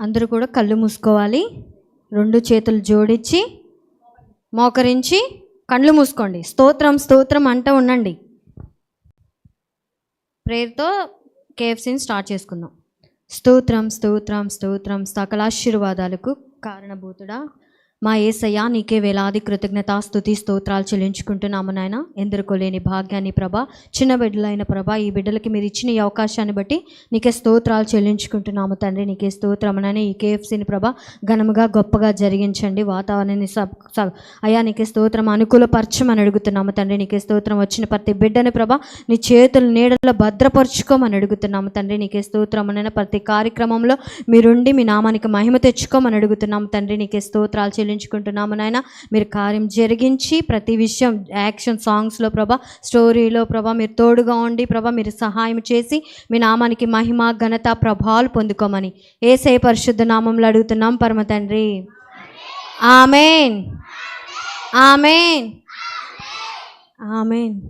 అందరూ కూడా కళ్ళు మూసుకోవాలి. రెండు చేతులు జోడించి మోకరించి కళ్ళు మూసుకోండి. స్తోత్రం స్తోత్రం అంటూ ఉండండి. ప్రేయర్తో కేఎఫ్సీని స్టార్ట్ చేసుకుందాం. స్తోత్రం స్తోత్రం స్తోత్రం. సకలాశీర్వాదాలకు కారణభూతుడా? మా ఏసయ్య నీకే వేలాది కృతజ్ఞత స్థుతి స్తోత్రాలు చెల్లించుకుంటున్నాము నాయన ఎందరికో లేని భాగ్యాన్ని ప్రభా చిన్న బిడ్డలైన ప్రభా ఈ బిడ్డలకి మీరు ఇచ్చిన ఈ అవకాశాన్ని బట్టి నీకే స్తోత్రాలు చెల్లించుకుంటున్నాము తండ్రి నీకే స్తోత్రమనని ఈ కేఎఫ్సీని ప్రభా ఘనముగా గొప్పగా జరిగించండి. వాతావరణాన్ని సబ్ స- అయ్యా నీకే స్తోత్రం అనుకూలపరచమని అడుగుతున్నాము తండ్రి నీకే స్తోత్రం వచ్చిన ప్రతి బిడ్డని ప్రభా నీ చేతులు నీడలో భద్రపరుచుకోమని అడుగుతున్నాము తండ్రి నీకే స్తోత్రమనైనా ప్రతి కార్యక్రమంలో మీరుండి మీ నామానికి మహిమ తెచ్చుకోమని అడుగుతున్నాము తండ్రి నీకే స్తోత్రాలు చెల్లించుకుంటున్నాము నాయన. మీరు కార్యం జరిగించి ప్రతి విషయం యాక్షన్ సాంగ్స్లో ప్రభా స్టోరీలో ప్రభా మీరు తోడుగా ఉండి ప్రభా మీరు సహాయం చేసి మీ నామానికి మహిమ ఘనత ప్రభావాలు పొందుకోమని. ఏసే పరిశుద్ధ నామంలో అడుగుతున్నాం పరమ తండ్రి. ఆమెన్. ఆమెన్. ఆమెన్.